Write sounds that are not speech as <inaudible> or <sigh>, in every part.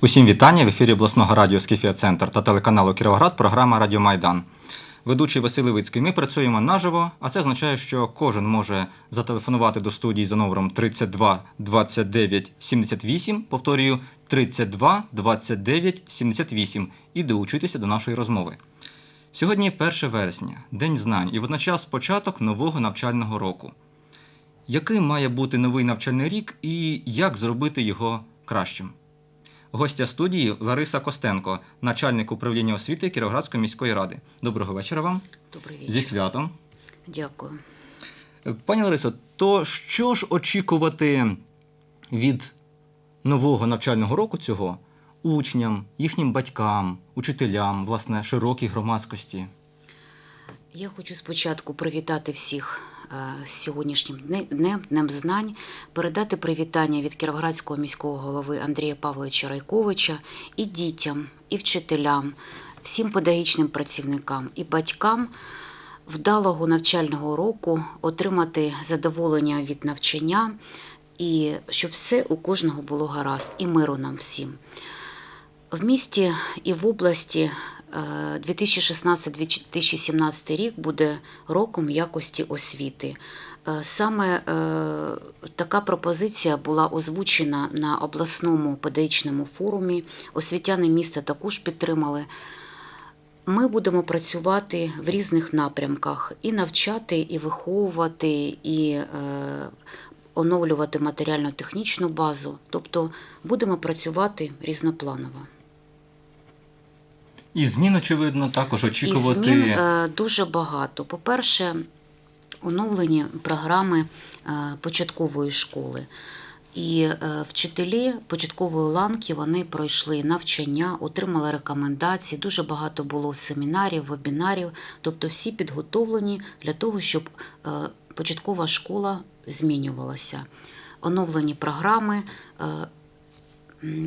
Усім вітання в ефірі обласного радіо Скіфія Центр та телеканалу Кіровоград. Програма Радіо Майдан. Ведучий Василь Левицький. Ми працюємо наживо, а це означає, що кожен може зателефонувати до студії за номером 32 29 78, повторюю, 32 29 78 і долучитися до нашої розмови. Сьогодні 1 вересня, День знань, і водночас початок нового навчального року. Яким має бути новий навчальний рік і як зробити його кращим? Гостя студії Лариса Костенко, начальник управління освіти Кіровоградської міської ради. Доброго вечора вам. Добрий Зі святом. Дякую. Пані Ларисо, то що ж очікувати від нового навчального року цього учням, їхнім батькам, учителям, власне, широкій громадськості? Я хочу спочатку привітати всіх з сьогоднішнім днем, днем знань, передати привітання від Кіровоградського міського голови Андрія Павловича Райковича і дітям, і вчителям, всім педагогічним працівникам і батькам вдалого навчального року, отримати задоволення від навчання і щоб все у кожного було гаразд, і миру нам всім. В місті і в області е, 2016-2017 рік буде роком якості освіти. Е, Саме е, така пропозиція була озвучена на обласному педагогічному форумі. Освітяни міста також підтримали. Ми будемо працювати в різних напрямках і навчати, і виховувати, і е, оновлювати матеріально-технічну базу. Тобто будемо працювати різнопланово. І змін, очевидно, також очікувати. І змін е, дуже багато. По-перше, оновлені програми е, початкової школи. І е, вчителі початкової ланки вони пройшли навчання, отримали рекомендації. Дуже багато було семінарів, вебінарів. Тобто всі підготовлені для того, щоб початкова школа змінювалася. Оновлені програми.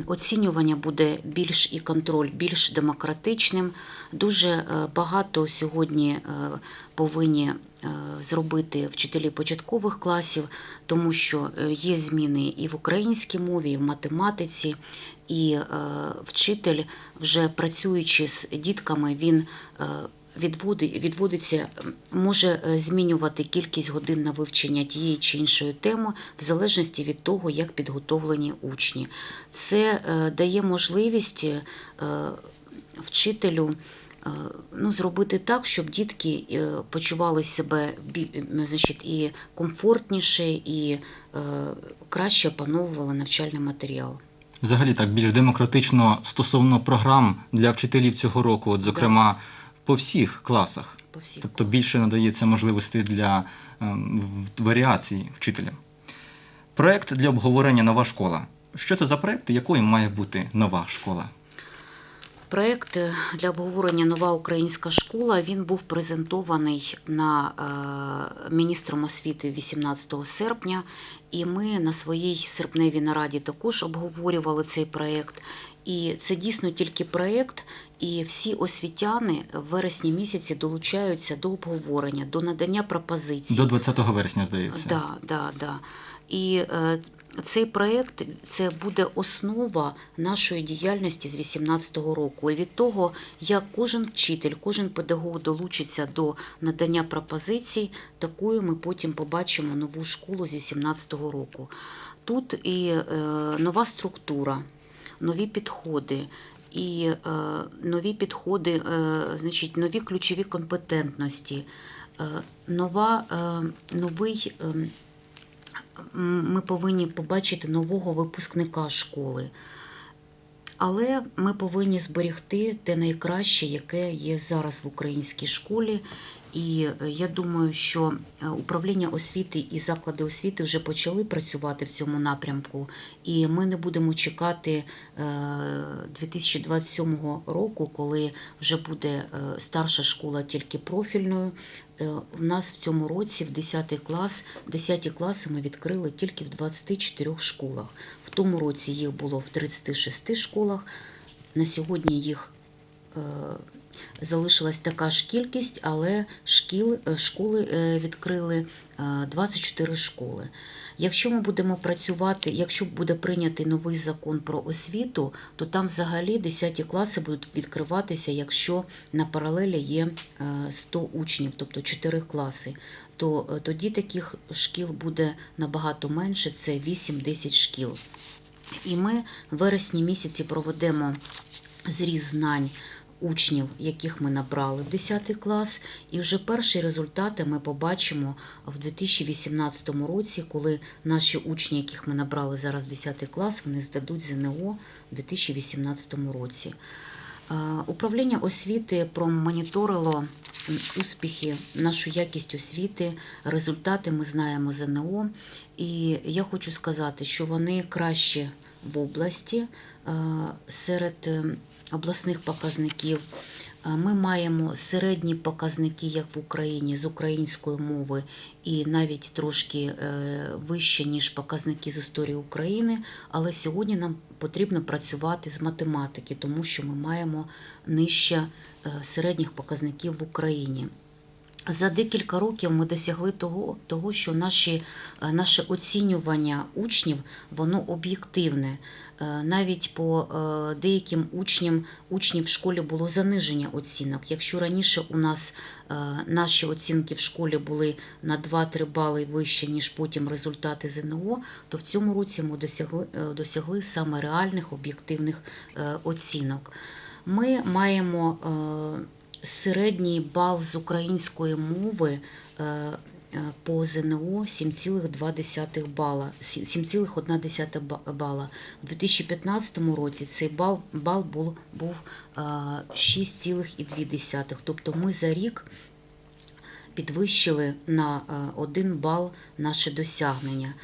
Оцінювання буде більш і контроль більш демократичним. Дуже е, багато сьогодні е, повинні е, зробити вчителі початкових класів, тому що є зміни і в українській мові, і в математиці, і вчитель, вже працюючи з дітками, він відводиться, може е, змінювати кількість годин на вивчення тієї чи іншої теми в залежності від того, як підготовлені учні. Це е, дає можливість е, вчителю ну, зробити так, щоб дітки почували себе значить, і комфортніше, і краще опановували навчальний матеріал. Взагалі так більш демократично стосовно програм для вчителів цього року, от, зокрема, по всіх класах. По всіх Тобто більше надається можливостей для ем, в- варіацій вчителям. Проект для обговорення нова школа. Що це за проект і якою має бути нова школа? Проект для обговорення Нова українська школа він був презентований на е, міністром освіти 18 серпня, і ми на своїй серпневій нараді також обговорювали цей проект. І це дійсно тільки проект, і всі освітяни в вересні місяці долучаються до обговорення, до надання пропозицій. До 20 вересня, здається. Да, да, да. І е, цей проєкт це буде основа нашої діяльності з 2018 року. І від того, як кожен вчитель, кожен педагог долучиться до надання пропозицій, такою ми потім побачимо нову школу з 2018 року. Тут і е, нова структура, нові підходи. І е, нові підходи, е, значить, нові ключові компетентності, е, нова, е, новий, е, ми повинні побачити нового випускника школи. Але ми повинні зберегти те найкраще, яке є зараз в українській школі. І е, я думаю, що е, управління освіти і заклади освіти вже почали працювати в цьому напрямку, і ми не будемо чекати е, 2027 року, коли вже буде е, старша школа тільки профільною. Е, У нас в цьому році в 10 клас, 10 класи ми відкрили тільки в 24 школах. В тому році їх було в 36 школах. На сьогодні їх е, залишилась така ж кількість, але шкіл, е, школи е, відкрили е, 24 школи. Якщо ми будемо працювати, якщо буде прийнятий новий закон про освіту, то там взагалі 10 класи будуть відкриватися, якщо на паралелі є е, 100 учнів, тобто 4 класи. То е, тоді таких шкіл буде набагато менше, це 8-10 шкіл. І ми в вересні місяці проведемо зріз знань учнів, яких ми набрали в 10 клас, і вже перші результати ми побачимо в 2018 році, коли наші учні, яких ми набрали зараз в 10 клас, вони здадуть ЗНО в 2018 році. Е, Управління освіти промоніторило успіхи, нашу якість освіти, результати ми знаємо ЗНО. І я хочу сказати, що вони кращі в області е, серед обласних показників. Е, Ми маємо середні показники, як в Україні, з української мови, і навіть трошки е, вище, ніж показники з історії України. Але сьогодні нам потрібно працювати з математики, тому що ми маємо нижче е, середніх показників в Україні. За декілька років ми досягли того, того що наші, е, наше оцінювання учнів воно об'єктивне. Е, Навіть по е, деяким учням учнів в школі було заниження оцінок. Якщо раніше у нас наші оцінки в школі були на 2-3 бали вище, ніж потім результати ЗНО, то в цьому році ми досягли, досягли саме реальних об'єктивних оцінок. Ми маємо середній бал з української мови е, е, по ЗНО 7,2 бала, 7,1 бала. У 2015 році цей бал, бал був, був е, 6,2. Тобто ми за рік підвищили на е, 1 бал наше досягнення.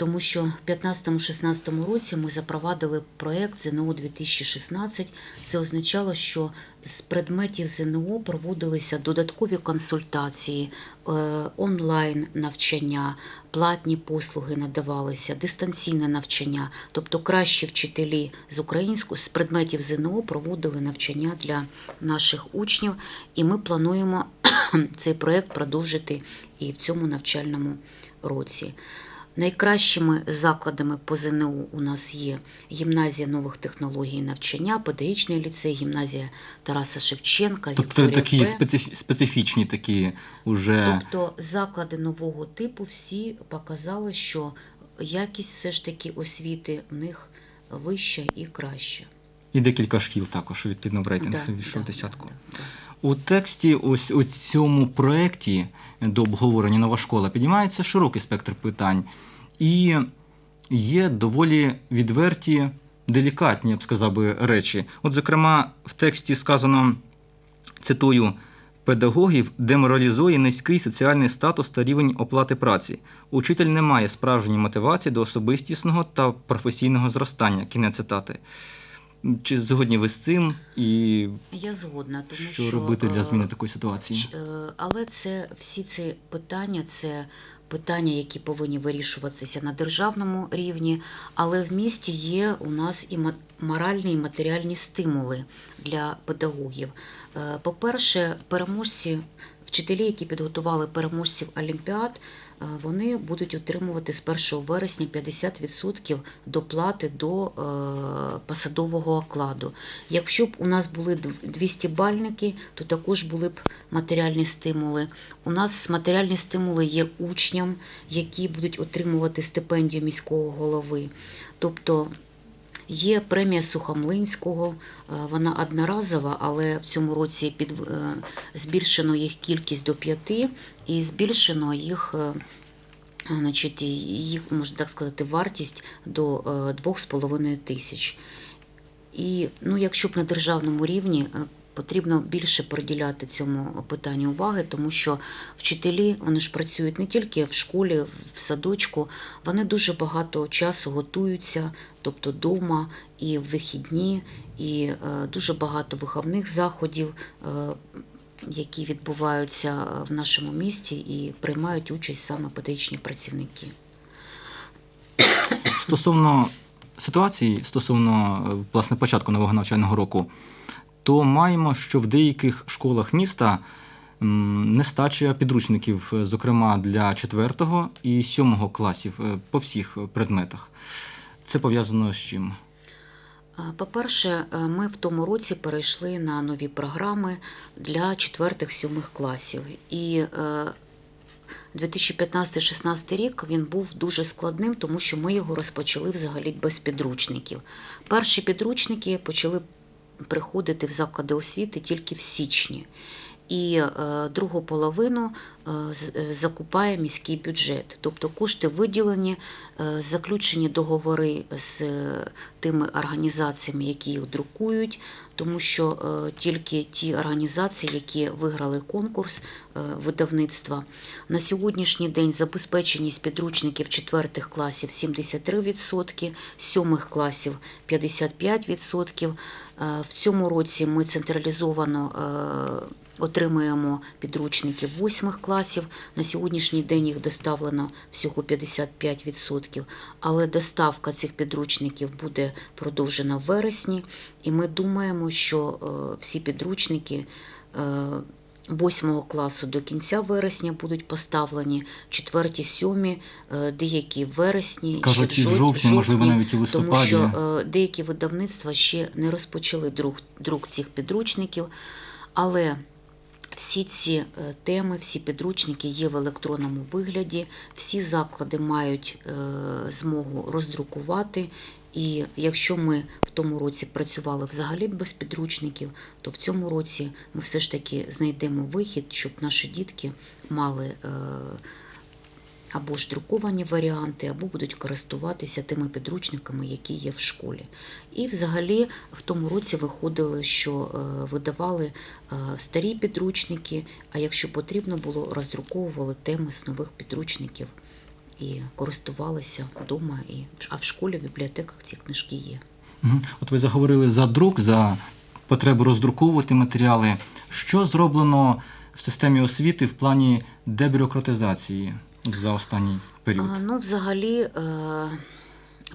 Тому що в 15-16 році ми запровадили проєкт ЗНО 2016. Це означало, що з предметів ЗНО проводилися додаткові консультації, е, онлайн навчання, платні послуги надавалися, дистанційне навчання. Тобто кращі вчителі з української з предметів ЗНО проводили навчання для наших учнів, і ми плануємо <clears throat> цей проєкт продовжити і в цьому навчальному році. Найкращими закладами по ЗНО у нас є гімназія нових технологій навчання, педагогічний ліцей, гімназія Тараса Шевченка, Тобто Вікторія такі П. специф- специфічні такі уже. Тобто заклади нового типу всі показали, що якість все ж таки освіти в них вища і краща. І декілька шкіл також відповідно в рейтинг Да, війшов да, десятку. да, да. У тексті, ось у цьому проєкті до обговорення нова школа піднімається широкий спектр питань, і є доволі відверті, делікатні, я б сказав би, речі. От, зокрема, в тексті сказано, цитую. Педагогів деморалізує низький соціальний статус та рівень оплати праці. Учитель не має справжньої мотивації до особистісного та професійного зростання. Кінець цитати. Чи згодні ви з цим? І Я згодна, тому що, що, робити для е, зміни такої ситуації? Е, Але це всі ці питання, це питання, які повинні вирішуватися на державному рівні. Але в місті є у нас і моральні і матеріальні стимули для педагогів. Е, По-перше, переможці, вчителі, які підготували переможців Олімпіад, вони будуть отримувати з 1 вересня 50% доплати до е, посадового окладу. Якщо б у нас були 200 бальники, то також були б матеріальні стимули. У нас матеріальні стимули є учням, які будуть отримувати стипендію міського голови. Тобто Є премія Сухомлинського, е, вона одноразова, але в цьому році під, е, збільшено їх кількість до п'яти і збільшено їх, е, значить, їх, можна так сказати, вартість до е, двох з половиною тисяч. І ну, якщо б на державному рівні потрібно більше приділяти цьому питанню уваги, тому що вчителі вони ж працюють не тільки в школі, в садочку, вони дуже багато часу готуються, тобто вдома і в вихідні, і е, дуже багато виховних заходів. е, які відбуваються в нашому місті і приймають участь саме педагогічні працівники. Стосовно ситуації, стосовно е, власне початку нового навчального року, то маємо, що в деяких школах міста нестача підручників, е, зокрема для 4 і 7 класів е, по всіх предметах. Це пов'язано з чим? По-перше, е, ми в тому році перейшли на нові програми для 4-7 класів. І е, 2015-16 рік він був дуже складним, тому що ми його розпочали взагалі без підручників. Перші підручники почали приходити в заклади освіти тільки в січні. І е, другу половину е, е, закупає міський бюджет. Тобто кошти виділені, заключені договори з тими організаціями, які їх друкують, тому що тільки ті організації, які виграли конкурс видавництва, на сьогоднішній день забезпеченість підручників 4 класів 73%, 7 класів 55%. Е, В цьому році ми централізовано е, отримуємо підручники восьмих класів. На сьогоднішній день їх доставлено всього 55%, але доставка цих підручників буде продовжена в вересні, і ми думаємо, що е, всі підручники. Е, 8 класу до кінця вересня будуть поставлені, 4, 7, е, деякі вересні, Кажуть, ще в жовтні, можливо, навіть і в тому що е, деякі видавництва ще не розпочали друк, друк цих підручників, але всі ці е, теми, всі підручники є в електронному вигляді, всі заклади мають змогу роздрукувати. І якщо ми в тому році працювали взагалі без підручників, то в цьому році ми все ж таки знайдемо вихід, щоб наші дітки мали е, або ж друковані варіанти, або будуть користуватися тими підручниками, які є в школі. І взагалі в тому році виходили, що е, видавали е, старі підручники, а якщо потрібно було, роздруковували теми з нових підручників і користувалися вдома, і, а в школі, в бібліотеках ці книжки є. От ви заговорили за друк, за потребу роздруковувати матеріали. Що зроблено в системі освіти в плані дебюрократизації за останній період? А, Ну, взагалі, е,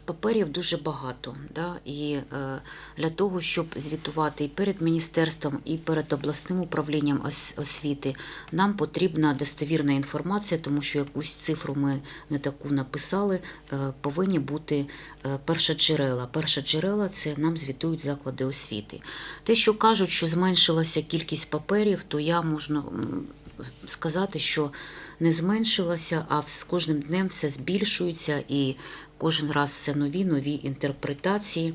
паперів дуже багато. Да? І е, для того, щоб звітувати і перед міністерством, і перед обласним управлінням ос- освіти, нам потрібна достовірна інформація, тому що якусь цифру ми не таку написали. е, Повинні бути е, першоджерела. Першоджерела це нам звітують заклади освіти. Те, що кажуть, що зменшилася кількість паперів, то я можу сказати, що не зменшилося, а з кожним днем все збільшується і кожен раз все нові, нові інтерпретації.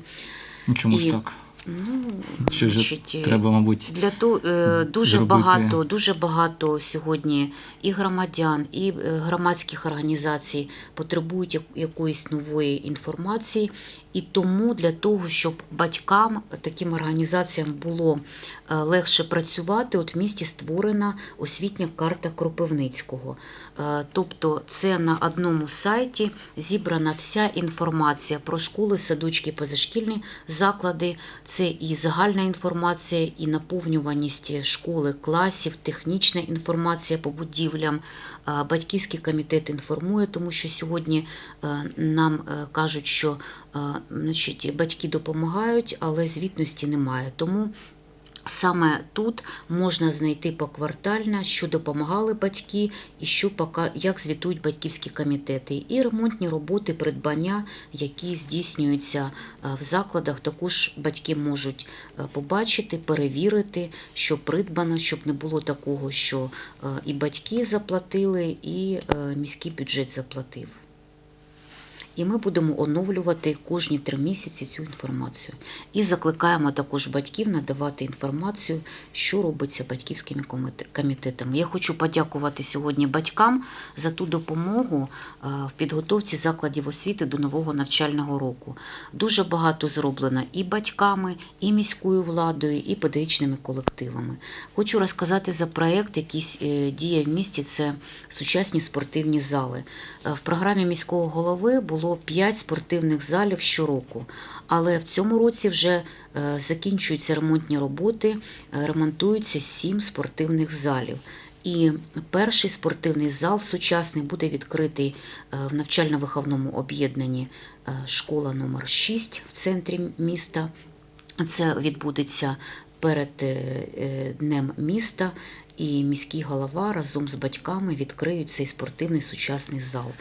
Чому Чому ж так? Ну, Ще ж значить, е, треба, мабуть, для то е, дуже зробити- багато, дуже багато сьогодні і громадян, і е, громадських організацій потребують якоїсь нової інформації. І тому для того, щоб батькам, таким організаціям було легше працювати, от в місті створена освітня карта Кропивницького. Тобто це на одному сайті зібрана вся інформація про школи, садочки, позашкільні заклади. Це і загальна інформація, і наповнюваність школи, класів, технічна інформація по будівлям. Е, Батьківський комітет інформує, тому що сьогодні е, нам е, кажуть, що значить, батьки допомагають, але звітності немає. Тому Саме тут можна знайти поквартально, що допомагали батьки і що пока, як звітують батьківські комітети. І ремонтні роботи, придбання, які здійснюються е, в закладах, також батьки можуть е, побачити, перевірити, що придбано, щоб не було такого, що е, і батьки заплатили, і міський бюджет заплатив. І ми будемо оновлювати кожні три місяці цю інформацію. І закликаємо також батьків надавати інформацію, що робиться батьківськими комітетами. Я хочу подякувати сьогодні батькам за ту допомогу е, в підготовці закладів освіти до нового навчального року. Дуже багато зроблено і батьками, і міською владою, і педагогічними колективами. Хочу розказати за проєкт, який е, діє в місті. Це сучасні спортивні зали. Е, В програмі міського голови було 5 спортивних залів щороку. Але в цьому році вже е, закінчуються ремонтні роботи, е, ремонтуються 7 спортивних залів. І перший спортивний зал сучасний буде відкритий е, в навчально-виховному об'єднанні школа номер 6 в центрі міста. Це відбудеться перед Днем міста і міський голова разом з батьками відкриють цей спортивний сучасний зал.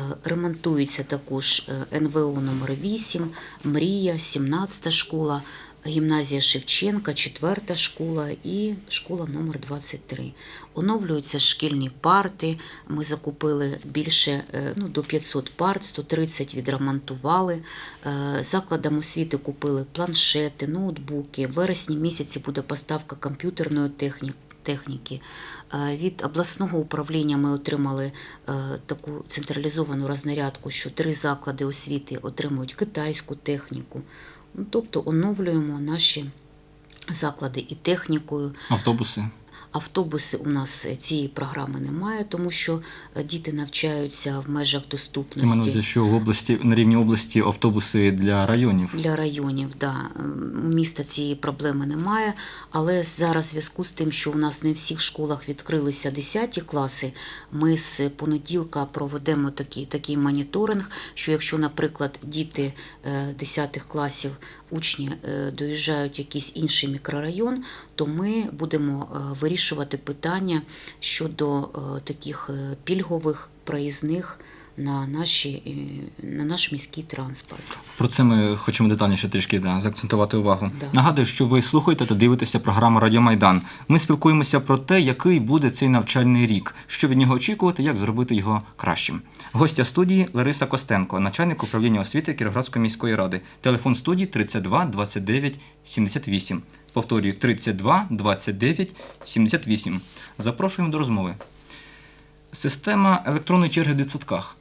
Е, Ремонтується також е, НВО номер 8 Мрія, 17 школа, гімназія Шевченка, 4 школа і школа номер 23. Оновлюються шкільні парти. Ми закупили більше е, ну, до 500 парт, 130 відремонтували. Закладам освіти купили планшети, ноутбуки. В вересні місяці буде поставка комп'ютерної техніки. Техніки Е, від обласного управління ми отримали е, таку централізовану рознарядку, що три заклади освіти отримують китайську техніку. Ну, тобто оновлюємо наші заклади і технікою. Автобуси. Автобуси у нас е, цієї програми немає, тому що е, діти навчаються в межах У мене доступності. що в області на рівні області автобуси для районів. Для районів, да. Міста цієї проблеми немає, але зараз в зв'язку з тим, що у нас не в всіх школах відкрилися 10 класи, ми з понеділка проведемо такий, такий моніторинг, що якщо, наприклад, діти е, 10 класів, учні е, доїжджають в якийсь інший мікрорайон, то ми будемо е, вирішувати питання щодо е, таких пільгових проїзних на, наші, е, на наш міський транспорт. Про це ми хочемо детальніше трішки да, заакцентувати увагу. Да. Нагадую, що ви слухаєте та дивитеся програму Радіо Майдан. Ми спілкуємося про те, який буде цей навчальний рік, що від нього очікувати, як зробити його кращим. Гостя студії Лариса Костенко, начальник управління освіти Кіровоградської міської ради. Телефон студії 32 29 78. Повторюю, 32 29 78. Запрошуємо до розмови. Система електронної черги в дитсадках,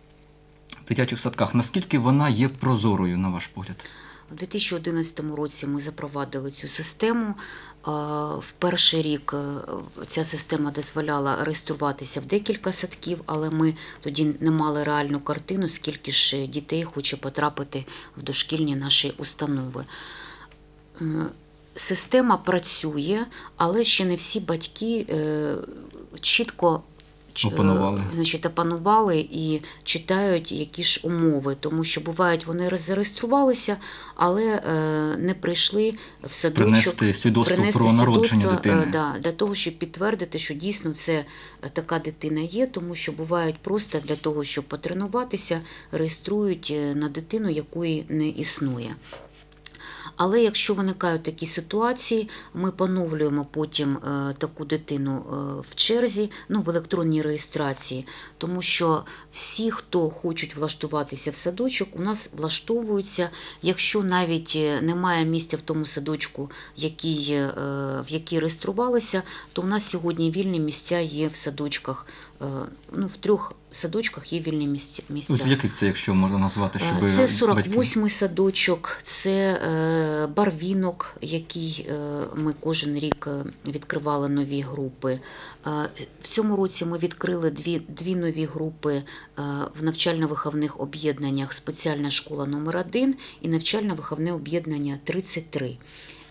дитячих садках, наскільки вона є прозорою, на ваш погляд? У 2011 році ми запровадили цю систему. В перший рік е, ця система дозволяла реєструватися в декілька садків, але ми тоді не мали реальну картину, скільки ж дітей хоче потрапити в дошкільні наші установи. Е, Система працює, але ще не всі батьки е, чітко Опанували. значить, опанували і читають які ж умови, тому що бувають вони зареєструвалися, але е, не прийшли в садочок. Принести свідоцтво принести про народження е, дитини. Да, для того, щоб підтвердити, що дійсно це е, така дитина є, тому що бувають просто для того, щоб потренуватися, реєструють е, на дитину, якої не існує. Але якщо виникають такі ситуації, ми поновлюємо потім е, таку дитину е, в черзі, ну в електронній реєстрації, тому що всі, хто хочуть влаштуватися в садочок, у нас влаштовуються. Якщо навіть е, немає місця в тому садочку, який, в який реєструвалися, то у нас сьогодні вільні місця є в садочках. Е, Ну, в трьох садочках є вільні місця. в яких це, якщо можна назвати, щоб Е, Це батьки- 48-й садочок, це е, барвінок, який ми кожен рік відкривали нові групи. В цьому році ми відкрили дві, дві нові групи в навчально-виховних об'єднаннях спеціальна школа номер 1 і навчально-виховне об'єднання 33.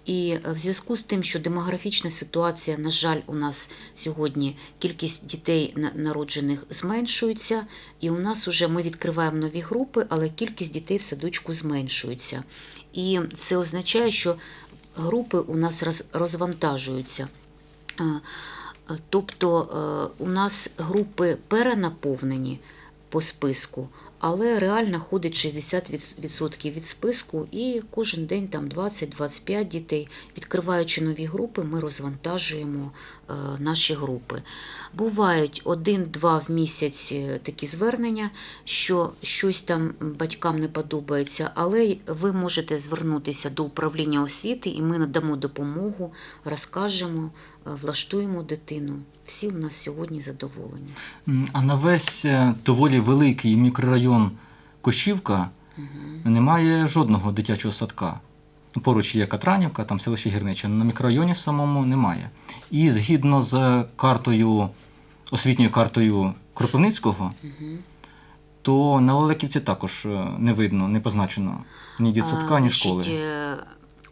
І е, в зв'язку з тим, що демографічна ситуація, на жаль, у нас сьогодні кількість дітей народжених зменшується, і у нас вже ми відкриваємо нові групи, але кількість дітей в садочку зменшується. І це означає, що групи у нас розвантажуються. Е, Тобто е, у нас групи перенаповнені по списку, але реально ходить 60% від списку, і кожен день там 20-25 дітей. Відкриваючи нові групи, ми розвантажуємо е, наші групи. Бувають один-два в місяць е, такі звернення, що щось там батькам не подобається, але ви можете звернутися до управління освіти, і ми надамо допомогу, розкажемо, влаштуємо дитину. Всі у нас сьогодні задоволені. А на весь е, доволі великий мікрорайон Кошівка немає жодного дитячого садка. Поруч є Катранівка, там селище Гірнича. На мікрорайоні самому немає. І згідно з картою, освітньою картою Кропивницького, то на Лелеківці також е, не видно, не позначено ні дитсадка, А, ні значить, школи. е,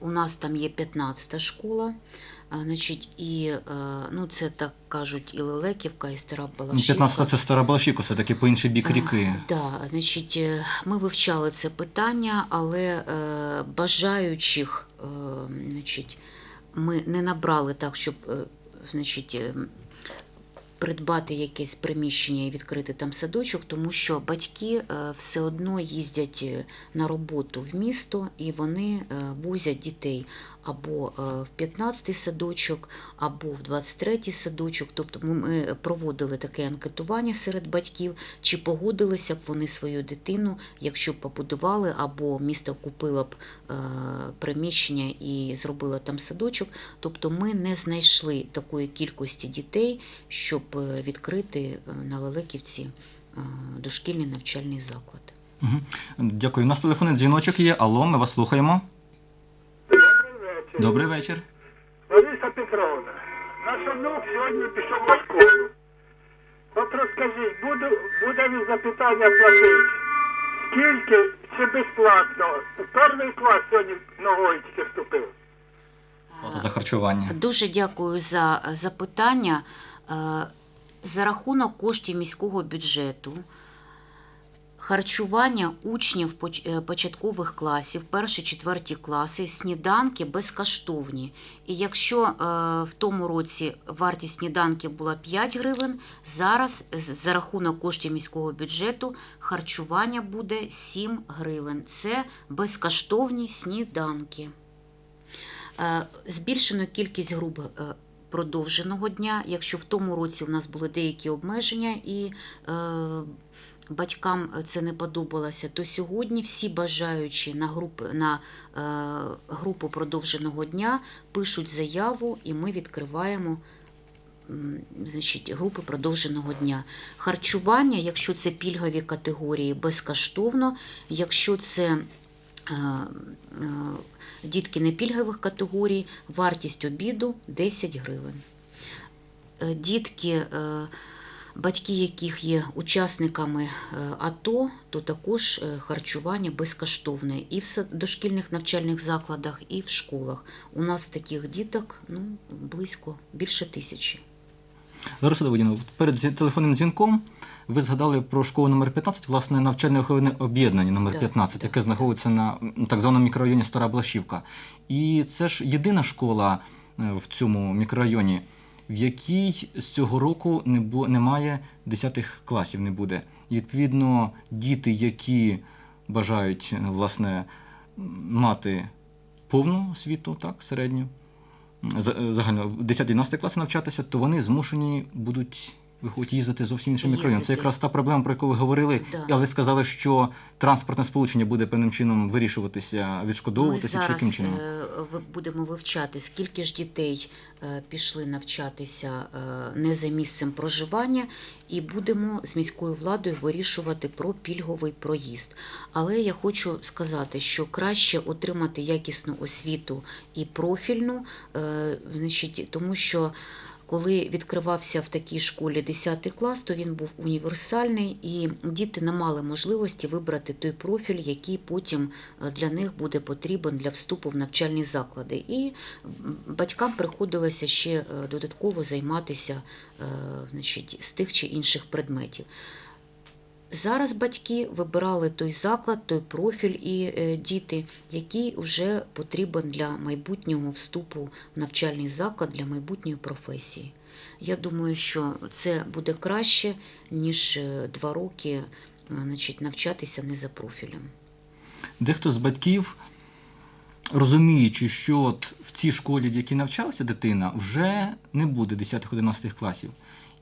У нас там є 15-та школа. Значить, і е, ну, це так кажуть і Лелеківка, і Стара Балашівка. 15 це стара Балашівка, все таки по інший бік ріки. Так, да, значить, е, ми вивчали це питання, але е, бажаючих значить, ми не набрали так, щоб значить, придбати якесь приміщення і відкрити там садочок, тому що батьки все одно їздять на роботу в місто і вони возять дітей або е, в 15-й садочок, або в 23-й садочок. Тобто ми- проводили таке анкетування серед батьків, чи погодилися б вони свою дитину, якщо б побудували, або місто купило б е, приміщення і зробило там садочок. Тобто ми не знайшли такої кількості дітей, щоб е, відкрити на Лелеківці дошкільний навчальний заклад. Дякую. У нас телефонний дзвіночок є. Алло, ми вас слухаємо. Добрий вечір. Лариса Петровна, наш онук сьогодні пішов у школу. От розкажіть, буде, буде він запитання платити? Скільки чи безплатно? У перший клас сьогодні ногою тільки вступив. Плата за харчування. Дуже дякую за запитання. Е, За рахунок коштів міського бюджету харчування учнів е, початкових класів, перші четверті класи, сніданки безкоштовні. І якщо е, в тому році вартість сніданків була 5 гривень, зараз за рахунок коштів міського бюджету харчування буде 7 гривень. Це безкоштовні сніданки. Е, Збільшено кількість груп продовженого дня. Якщо в тому році у нас були деякі обмеження і батькам це не подобалося, то сьогодні всі бажаючі на, груп, на е, групу продовженого дня пишуть заяву, і ми відкриваємо. Значить, групи продовженого дня. Харчування, якщо це пільгові категорії, безкоштовно. Якщо це е, е, дітки непільгових категорій, вартість обіду 10 гривень. Е, Дітки, е, батьки яких є учасниками е, АТО, то також е, харчування безкоштовне і в дошкільних навчальних закладах, і в школах. У нас таких діток ну, близько більше тисячі. Лариса Давидівна, перед телефонним дзвінком ви згадали про школу номер 15, власне, навчальне виховне об'єднання номер Так, 15, так. яке знаходиться на так званому мікрорайоні Стара Блашівка. І це ж єдина школа е, в цьому мікрорайоні, в якій з цього року не бу- немає 10 класів, не буде. І відповідно діти, які бажають власне мати повну освіту, так, середню, за- загально в 10-11 класи навчатися, то вони змушені будуть виходить їздити зовсім іншим мікрорайоном. Це якраз та проблема, про яку ви говорили, Да. але сказали, що транспортне сполучення буде певним чином вирішуватися, Ми відшкодовуватися чи яким чином. е, ви- будемо вивчати, скільки ж дітей е, пішли навчатися е, не за місцем проживання, і будемо з міською владою вирішувати про пільговий проїзд. Але я хочу сказати, що краще отримати якісну освіту і профільну, е, значить, тому що. Коли відкривався в такій школі 10 клас, то він був універсальний, і діти не мали можливості вибрати той профіль, який потім е, для них буде потрібен для вступу в навчальні заклади. І батькам приходилося ще е, додатково займатися е, значить, з тих чи інших предметів. Зараз батьки вибирали той заклад, той профіль і е, діти, який вже потрібен для майбутнього вступу в навчальний заклад, для майбутньої професії. Я думаю, що це буде краще, ніж е, два роки е, значить, навчатися не за профілем. Дехто з батьків, розуміючи, що от в цій школі, в якій навчалася дитина, вже не буде 10-11 класів.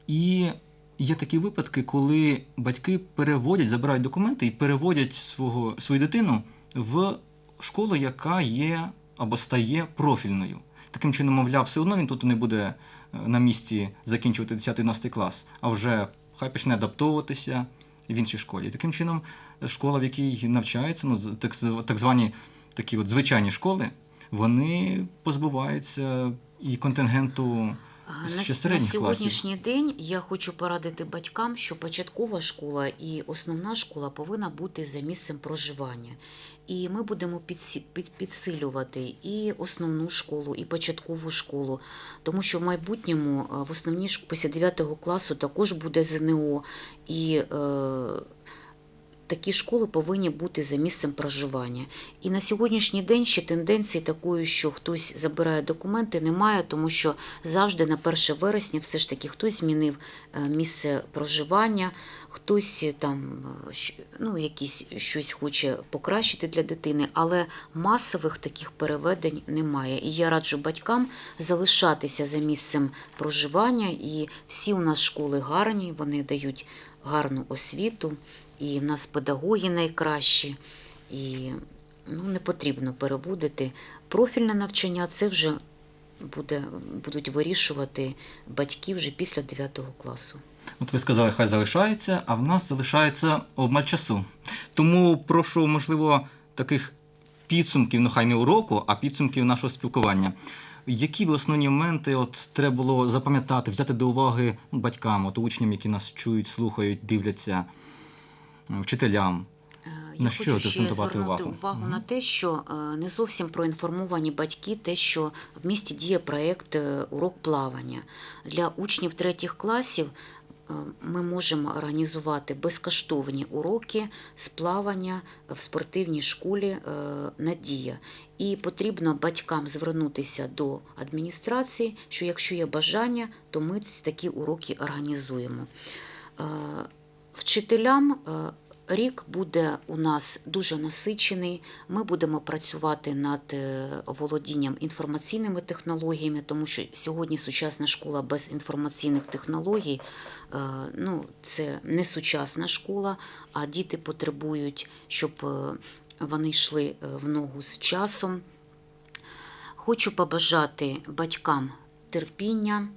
І є такі випадки, коли батьки переводять, забирають документи і переводять свого, свою дитину в школу, яка є або стає профільною. Таким чином, мовляв, все одно він тут не буде е, на місці закінчувати 10-11 клас, а вже хай почне адаптовуватися в іншій школі. Таким чином, школа, в якій навчається, ну, так, так звані такі от звичайні школи, вони позбуваються і контингенту ще На, на середніх класів. сьогоднішній день я хочу порадити батькам, що початкова школа і основна школа повинна бути за місцем проживання. І ми будемо підсилювати і основну школу, і початкову школу, тому що в майбутньому в основній школі після 9 класу також буде ЗНО. І е, такі школи повинні бути за місцем проживання. І на сьогоднішній день ще тенденції такої, що хтось забирає документи, немає, тому що завжди на 1 вересня все ж таки хтось змінив е, місце проживання, хтось е, там е, ну, якісь щось хоче покращити для дитини, але масових таких переведень немає. І я раджу батькам залишатися за місцем проживання. І всі у нас школи гарні, вони дають гарну освіту, і в нас педагоги найкращі. І ну, не потрібно переводити. Профільне навчання це вже буде, будуть вирішувати батьки вже після 9 класу. От ви сказали, хай залишається, а в нас залишається обмаль часу. Тому прошу, можливо, таких підсумків, ну хай не уроку, а підсумків нашого спілкування. Які б основні моменти от треба було запам'ятати, взяти до уваги ну, батькам, от учням, які нас чують, слухають, дивляться, вчителям? Е, На Я що хочу ще звернути увагу? увагу, Мгм. на те, що е, не зовсім проінформовані батьки, те, що в місті діє проєкт е, урок плавання. Для учнів третіх класів ми можемо організувати безкоштовні уроки з плавання в спортивній школі Надія. І потрібно батькам звернутися до адміністрації, що якщо є бажання, то ми такі уроки організуємо. Вчителям е, рік буде у нас дуже насичений. Ми будемо працювати над е, володінням інформаційними технологіями, тому що сьогодні сучасна школа без інформаційних технологій е, ну, це не сучасна школа, а діти потребують, щоб вони йшли в ногу з часом. Хочу побажати батькам терпіння,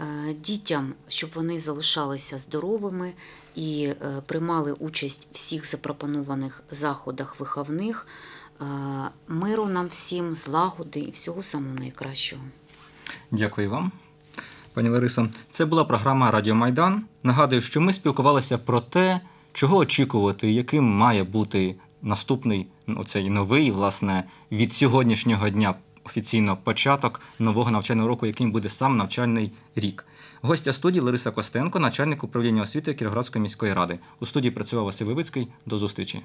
е, дітям, щоб вони залишалися здоровими і е, приймали участь в всіх запропонованих заходах виховних. Е, Миру нам всім, злагоди і всього самого найкращого. Дякую вам, пані Ларисо. Це була програма Радіо Майдан. Нагадую, що ми спілкувалися про те, чого очікувати, яким має бути наступний оцей новий, власне, від сьогоднішнього дня офіційно початок нового навчального року, яким буде сам навчальний рік. Гостя студії Лариса Костенко, начальник управління освіти Кіровоградської міської ради. У студії працював Василь Левицький. До зустрічі.